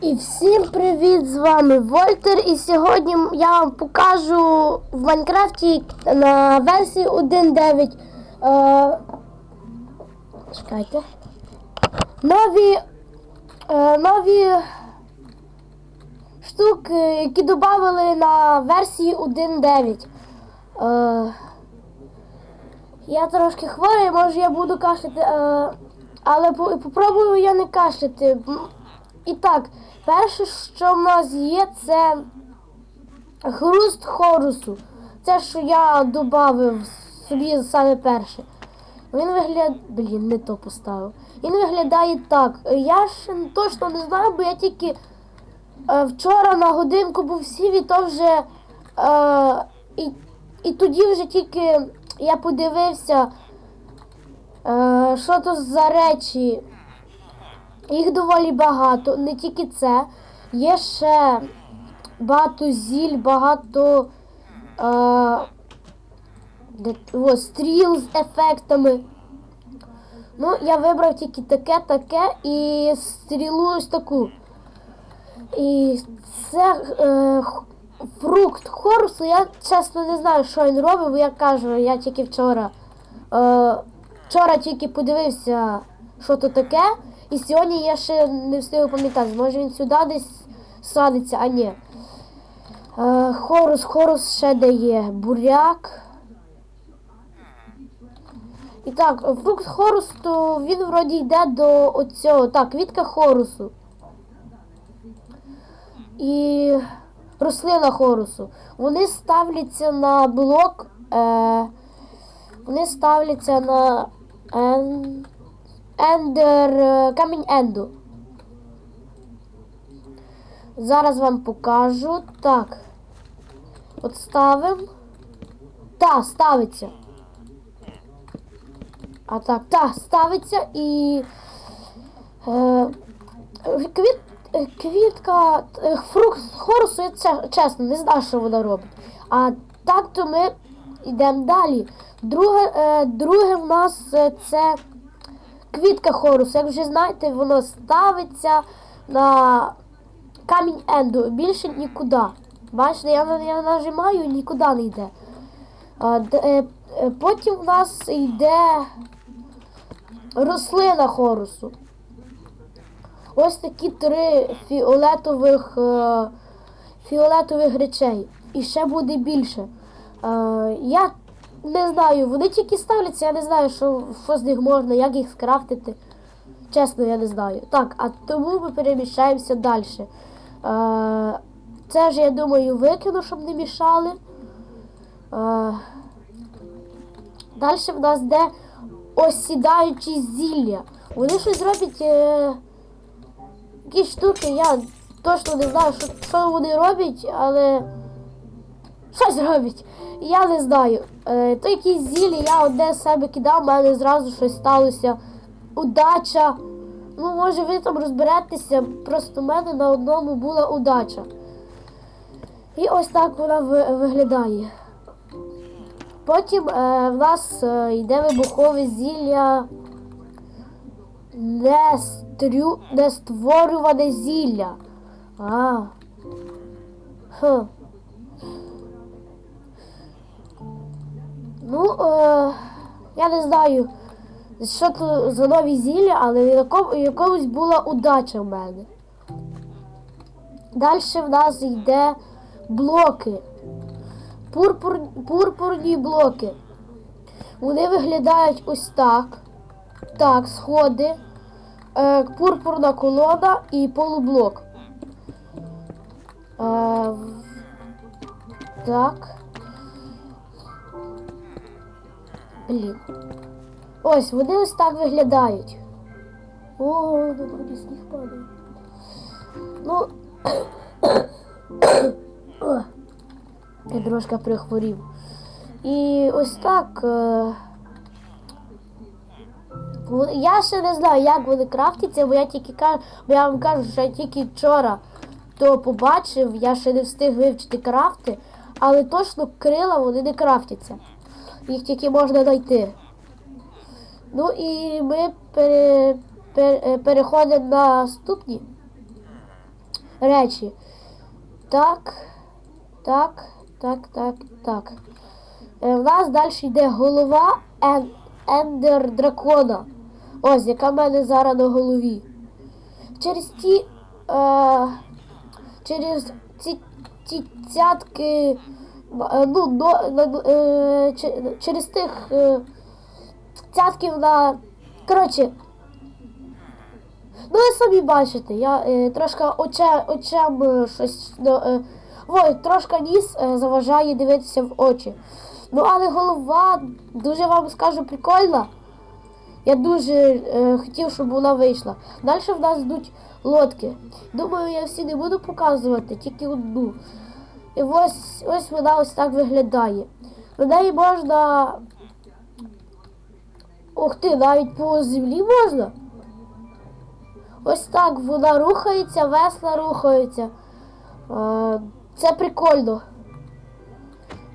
І всім привіт! З вами Вольтер. І сьогодні я вам покажу в Майнкрафті на версії 1.9. Е, чекайте. Нові, е, нові штуки, які додали на версії 1.9. Е, я трошки хворий, може я буду кашляти, е, але по- попробую я не кашляти. І так, перше, що в нас є, це хруст хорусу. Це, що я додав собі саме перше. Він виглядає. Блін, не то поставив. Він виглядає так. Я ще точно не знаю, бо я тільки е, вчора на годинку був сів і то вже. Е, і, і тоді вже тільки я подивився, е, що то за речі. Їх доволі багато, не тільки це. Є ще багато зіль, багато е, де, о, стріл з ефектами. Ну, я вибрав тільки таке, таке і стрілу ось таку. І це е, фрукт хорусу. Я чесно не знаю, що він робить, бо я кажу, я тільки вчора. Е, вчора тільки подивився, що то таке. І сьогодні я ще не встиг пам'ятати. Може він сюди десь садиться, а ні. Е, хорус, хорус ще дає. Буряк. І так, фрукт хорусу, то він вроді йде до оцього. Так, квітка хорусу. І рослина хорусу. Вони ставляться на блок. Е, вони ставляться на ен, ендер, камінь енду. Зараз вам покажу. Так. От ставимо. Та, ставиться. А так, та, ставиться і. Е, квіт, е, квітка, е, фрукт хорусу, я чесно, не знаю, що вона робить. А так то ми йдемо далі. Друге, е, друге в нас е, це квітка хорусу. Як вже знаєте, воно ставиться на камінь енду. Більше нікуди. Бачите, я, я нажимаю, нікуди не йде. А, д- е, потім в нас йде рослина хорусу. Ось такі три фіолетових, е, фіолетових речей. І ще буде більше. Е, я не знаю, вони тільки ставляться, я не знаю, що, що з них можна, як їх скрафтити. Чесно, я не знаю. Так, а тому ми переміщаємося далі. Е, це ж, я думаю, викину, щоб не мішали. Е, далі в нас де осідаючі зілля. Вони щось роблять. Е, якісь штуки, я точно не знаю, що, що вони роблять, але щось роблять. Я не знаю. Е, то якісь зілі, я одне з себе кидав, в мене зразу щось сталося. Удача. Ну, може, ви там розберетеся, просто в мене на одному була удача. І ось так вона ви- виглядає. Потім е, в нас е, йде вибухове зілля. Не, стрю, не створюване зілля. А. Хм. Ну, е, я не знаю, що то за нові зілля, але в якомусь була удача в мене. Далі в нас йде блоки. Пурпур, пурпурні блоки. Вони виглядають ось так. Так, сходи, е, пурпурна колода і полублок. Е, так. Блін. Ось, вони ось так виглядають. О, добре, сніг падає. Ну. Я трошки прихворів. І ось так. Е, Ну, Я ще не знаю, як вони крафтяться, бо я тільки кажу, бо я вам кажу, що я тільки вчора то побачив, я ще не встиг вивчити крафти, але точно крила вони не крафтяться. Їх тільки можна знайти. Ну і ми пере, пере, переходимо на наступні. речі. Так, так, так, так, так. Е, в нас далі йде голова ен, ендер дракона. Ось, яка в мене зараз на голові. Через ті. Е, через ці, ці цятки. Е, Ну, на- е, через тих е, цятків на. Коротше. Ну, ви самі бачите, я е, трошки оче, очем е, щось. Ну, е, ой, трошки ніс е, заважає дивитися в очі. Ну, але голова, дуже вам скажу, прикольна. Я дуже е, хотів, щоб вона вийшла. Далі в нас йдуть лодки. Думаю, я всі не буду показувати, тільки одну. І ось, ось вона ось так виглядає. На неї можна. Ух ти, навіть по землі можна. Ось так вона рухається, весла рухаються. Е, Це прикольно.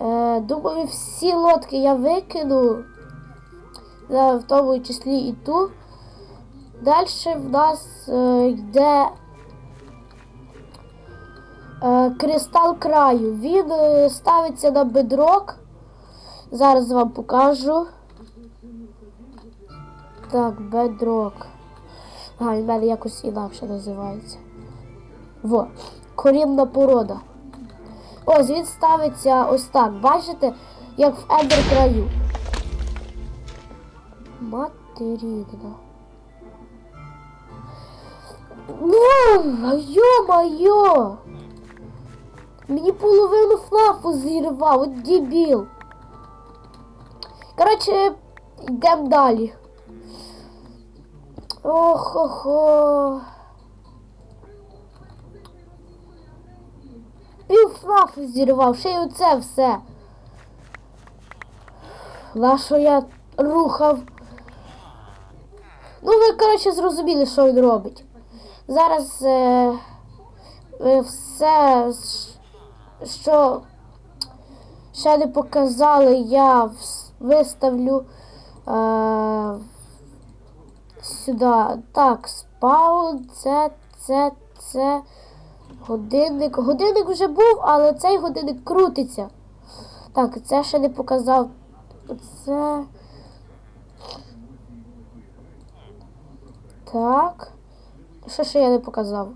Е, Думаю, всі лодки я викину. Е, В тому числі і ту. Далі в нас йде кристал краю. Він е, ставиться на бедрок. Зараз вам покажу. Так, бедрок. А, в мене якось інакше називається. Во, корінна порода. Ось він ставиться ось так. Бачите, як в ендер краю. Матерідна. Ну, йо-моє! Мені половину флафу зірвав, от дебіл. Коротше, йдемо далі. Ох-охо. Пів флафу зірвав, ще й оце все. На що я рухав? Ну, ви, коротше, зрозуміли, що він робить. Зараз е, е, все, що ще не показали, я виставлю е, сюди. Так, спаун, це, це, це. Годинник. Годинник вже був, але цей годинник крутиться. Так, це ще не показав. Це. Так. Що ще я не показав?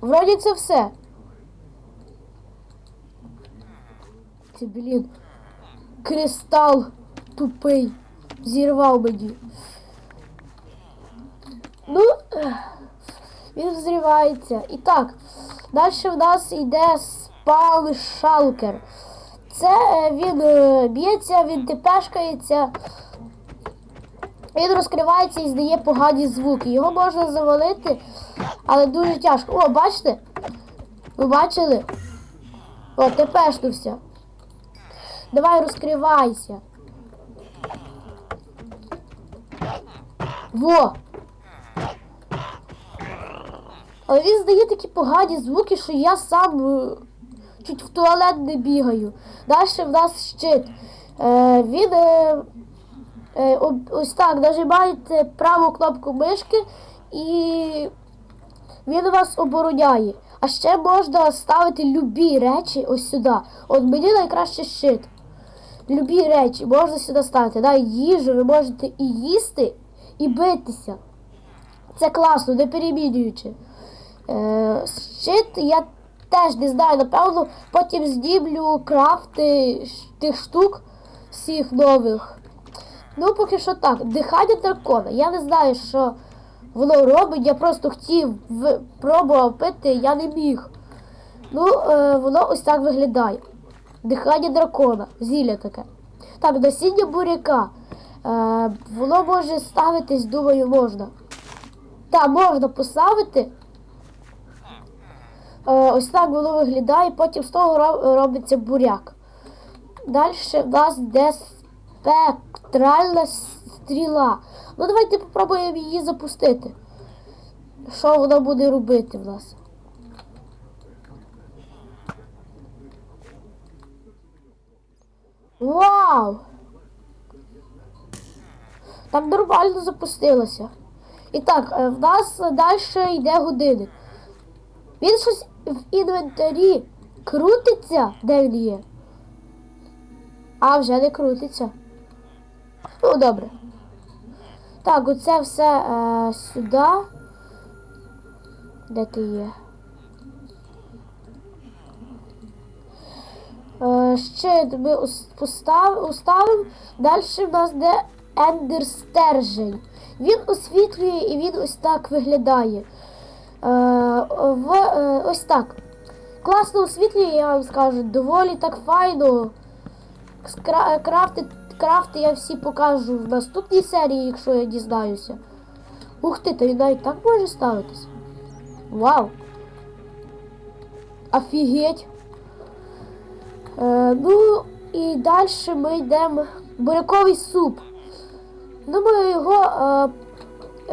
Вроді це все. Це, блін. Кристал тупий. Зірвав мені. Ну, він взривається. І так, далі в нас йде спаун шалкер. Це е, він е, б'ється, він тепешкається. Він розкривається і здає погані звуки. Його можна завалити, але дуже тяжко. О, бачите? Ви бачили? О, тепешнувся. Давай розкривайся. Во! Але він здає такі погані звуки, що я сам е, чуть в туалет не бігаю. Далі в нас щит. Е, він е, е, ось так нажимаєте праву кнопку мишки і він вас обороняє. А ще можна ставити любі речі ось сюди. От мені найкраще щит. Любі речі можна сюди ставити. Да, їжу ви можете і їсти, і битися. Це класно, не перемінюючи. Е, щит я теж не знаю, напевно, потім здіблю крафти тих штук всіх нових. Ну, поки що так. Дихання дракона. Я не знаю, що воно робить. Я просто хотів в... пробував пити, я не міг. Ну, е, воно ось так виглядає. Дихання дракона, зілля таке. Так, насіння буряка. Е, воно може ставитись, думаю, можна. Так, можна поставити. Е, ось так воно виглядає, потім з того робиться буряк. Далі в нас йде спектральна стріла. Ну давайте попробуємо її запустити. Що вона буде робити в нас? Вау! Так нормально запустилося. І так, е, в нас далі йде годинник. Він щось в інвентарі крутиться, де він є. А, вже не крутиться. Ну, добре. Так, оце все е, сюди. Де ти є? Е, ще ми ус- уставимо. Далі в нас де ендер стержень. Він освітлює і він ось так виглядає. Е, е, ось так. Класно освітлює, я вам скажу, доволі так файно. Крафти, крафти я всі покажу в наступній серії, якщо я дізнаюся. Ух ти, то він навіть так може ставитись. Вау! Офігеть! Е, ну і далі ми йдемо. Буряковий суп. Думаю, його е,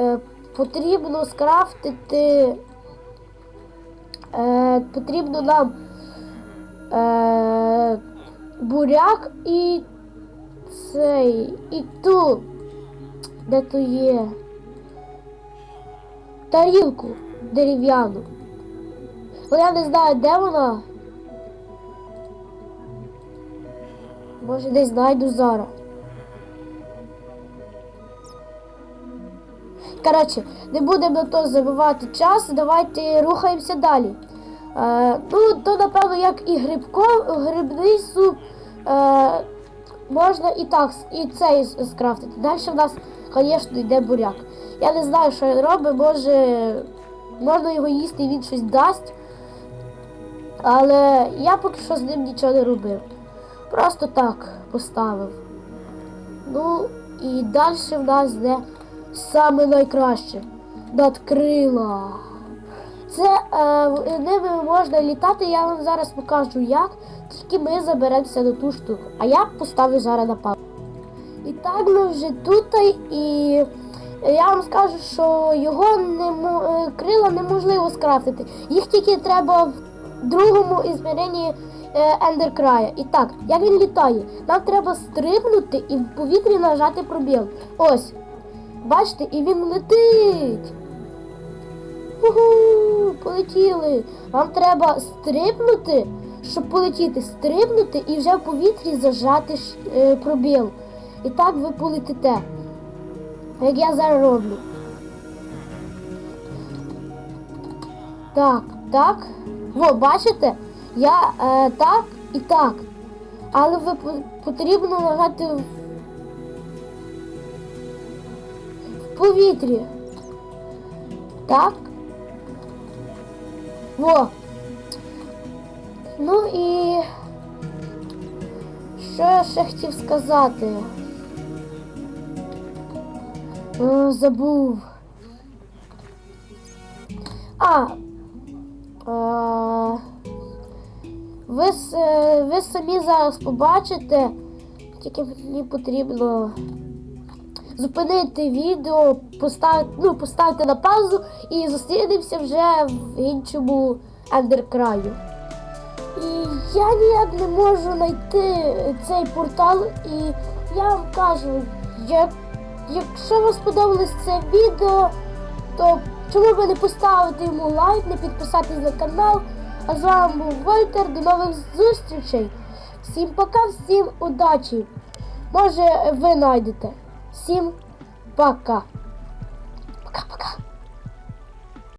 е, потрібно скрафтити. Е, потрібно нам е, буряк і цей. І ту. Де то є? Тарілку дерев'яну. Але я не знаю, де вона. Може десь знайду зараз. Коротше, не будемо то забивати час, давайте рухаємося далі. Е, ну, то напевно, як і грибко, грибний суп. Е, можна і так, і цей скрафтити. Далі в нас, звісно, йде буряк. Я не знаю, що він робить, може можна його їсти і він щось дасть. Але я поки що з ним нічого не робив. Просто так поставив. Ну і далі в нас йде саме найкраще. Надкрила. Це е, ними можна літати, я вам зараз покажу як, тільки ми заберемося на ту штуку. А я поставлю зараз на паузу. І так ми вже тут, і я вам скажу, що його не е, крила неможливо скрафтити. Їх тільки треба другому ізміренні е, ендеркрая. І так, як він літає? Нам треба стрибнути і в повітрі нажати пробіл. Ось. Бачите, і він летить. Угу, полетіли. Вам треба стрибнути, щоб полетіти, стрибнути і вже в повітрі зажати е, пробіл. І так ви полетите. Як я зараз роблю. Так, так. Во, бачите? Я е, так і так. Але ви потрібно нажати в в повітрі. Так. Во. Ну і що я ще хотів сказати? О, забув. А. Е, ви, е, ви самі зараз побачите, тільки мені потрібно зупинити відео, поставити, ну, поставити на паузу і зустрінемося вже в іншому ендеркраю. І я ніяк не можу знайти цей портал, і я вам кажу, як, якщо вам сподобалось це відео, то чому би не поставити йому лайк, не підписатись на канал. А з вами був Вольтер. До нових зустрічей. Всім пока, всім удачі. Може ви знайдете. Всім пока.